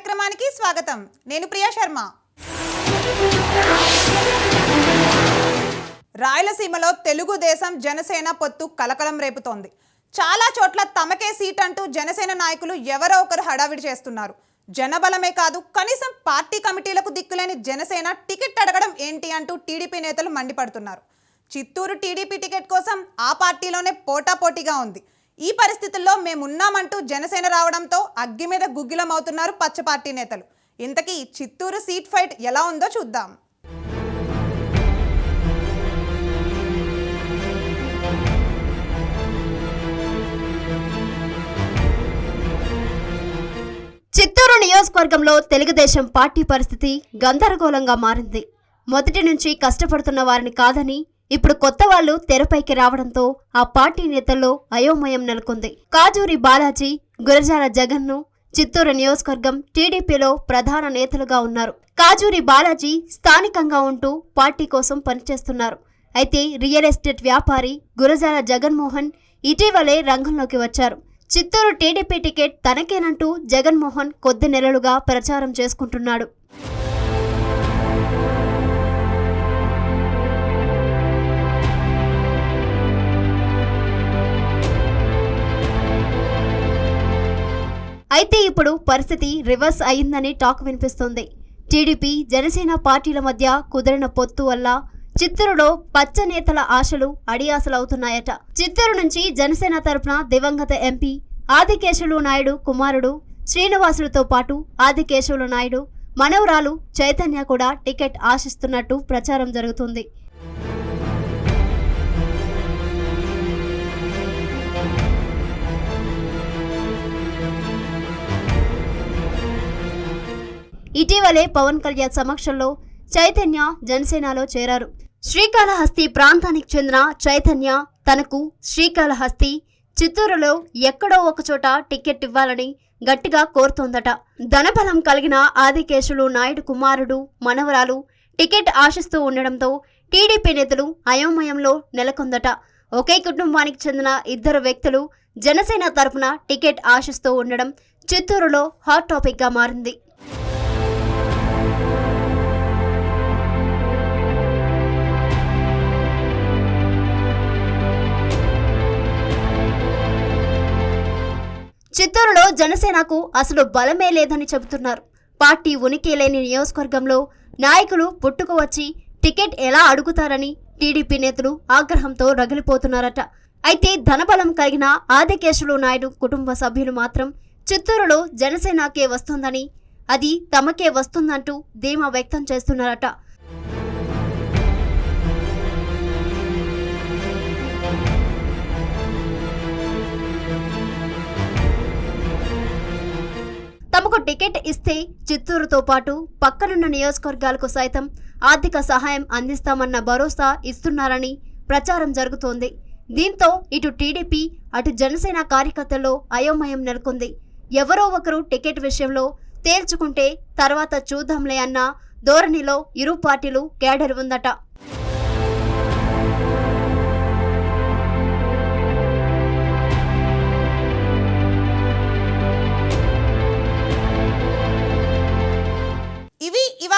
కార్యక్రమానికి స్వాగతం. నేను ప్రియా శర్మ. రాయలసీమలో తెలుగుదేశం జనసేన పొత్తు కలకలం రేపుతోంది. చాలా చోట్ల తమకే సీట్ అంటూ జనసేన నాయకులు ఎవరో ఒకరు హడావిడి చేస్తున్నారు. జనబలమే కాదు కనీసం పార్టీ కమిటీలకు దిక్కులేని జనసేన టికెట్ అడగడం ఏంటి అంటూ టీడీపీ నేతలు మండిపడుతున్నారు. చిత్తూరు టీడీపీ టికెట్ కోసం ఆ పార్టీలోనే పోటాపోటీగా ఉంది. ఈ పరిస్థితుల్లో మేమున్నామంటూ జనసేన రావడంతో అగ్గి మీద గుగ్గిలం అవుతున్నారు పచ్చ పార్టీ నేతలు. ఇంతకీ చిత్తూరు సీట్ ఫైట్ ఎలా ఉందో చూద్దాం. చిత్తూరు నియోజకవర్గంలో తెలుగుదేశం పార్టీ పరిస్థితి గందరగోళంగా మారింది. మొదటి నుంచి కష్టపడుతున్న వారిని కాదని ఇప్పుడు కొత్త వాళ్ళు తెరపైకి రావడంతో ఆ పార్టీ నేతల్లో అయోమయం నెలకొంది. కాజూరి బాలాజీ గురజాల జగన్ను చిత్తూరు నియోజకవర్గం టీడీపీలో ప్రధాన నేతలుగా ఉన్నారు. కాజూరి బాలాజీ స్థానికంగా ఉంటూ పార్టీ కోసం పనిచేస్తున్నారు. అయితే రియల్ ఎస్టేట్ వ్యాపారి గురజాల జగన్మోహన్ ఇటీవలే రంగంలోకి వచ్చారు. చిత్తూరు టీడీపీ టికెట్ తనకేనంటూ జగన్మోహన్ కొద్ది నెలలుగా ప్రచారం చేసుకుంటున్నాడు. అయితే ఇప్పుడు పరిస్థితి రివర్స్ అయిందని టాక్ వినిపిస్తోంది. టీడీపీ జనసేన పార్టీల మధ్య కుదిరిన పొత్తు వల్ల చిత్తూరులో పచ్చ నేతల ఆశలు అడియాసలవుతున్నాయట. చిత్తూరు నుంచి జనసేన తరపున దివంగత ఎంపీ ఆదికేశవులు నాయుడు కుమారుడు శ్రీనివాసులతో పాటు ఆదికేశవులు నాయుడు మనవరాలు చైతన్య కూడా టికెట్ ఆశిస్తున్నట్టు ప్రచారం జరుగుతుంది. ఇటీవలే పవన్ కళ్యాణ్ సమక్షంలో చైతన్య జనసేనలో చేరారు. శ్రీకాళహస్తి ప్రాంతానికి చెందిన చైతన్య తనకు శ్రీకాళహస్తి చిత్తూరులో ఎక్కడో ఒకచోట టికెట్ ఇవ్వాలని గట్టిగా కోరుతోందట. ధనబలం కలిగిన ఆదికేశులు నాయుడు కుమారుడు మనవరాలు టికెట్ ఆశిస్తూ ఉండడంతో టీడీపీ నేతలు అయోమయంలో నెలకొందట. ఒకే కుటుంబానికి చెందిన ఇద్దరు వ్యక్తులు జనసేన తరపున టికెట్ ఆశిస్తూ ఉండడం చిత్తూరులో హాట్ టాపిక్గా మారింది. చిత్తూరులో జనసేనకు అసలు బలమే లేదని చెబుతున్నారు. పార్టీ ఉనికి లేని నియోజకవర్గంలో నాయకులు పుట్టుకు వచ్చి టికెట్ ఎలా అడుగుతారని టీడీపీ నేతలు ఆగ్రహంతో రగిలిపోతున్నారట. అయితే ధనబలం కలిగిన ఆదికేశవులు నాయుడు కుటుంబ సభ్యులు మాత్రం చిత్తూరులో జనసేనకే వస్తుందని అది తమకే వస్తుందంటూ ధీమా వ్యక్తం చేస్తున్నారట. తమకు టికెట్ ఇస్తే చిత్తూరుతో పాటు పక్కనున్న నియోజకవర్గాలకు సైతం ఆర్థిక సహాయం అందిస్తామన్న భరోసా ఇస్తున్నారని ప్రచారం జరుగుతోంది. దీంతో ఇటు టీడీపీ అటు జనసేన కార్యకర్తల్లో అయోమయం నెలకొంది. ఎవరో ఒకరు టికెట్ విషయంలో తేల్చుకుంటే తర్వాత చూద్దాంలే అన్న ధోరణిలో ఇరు పార్టీలు కేడర్ ఉందట.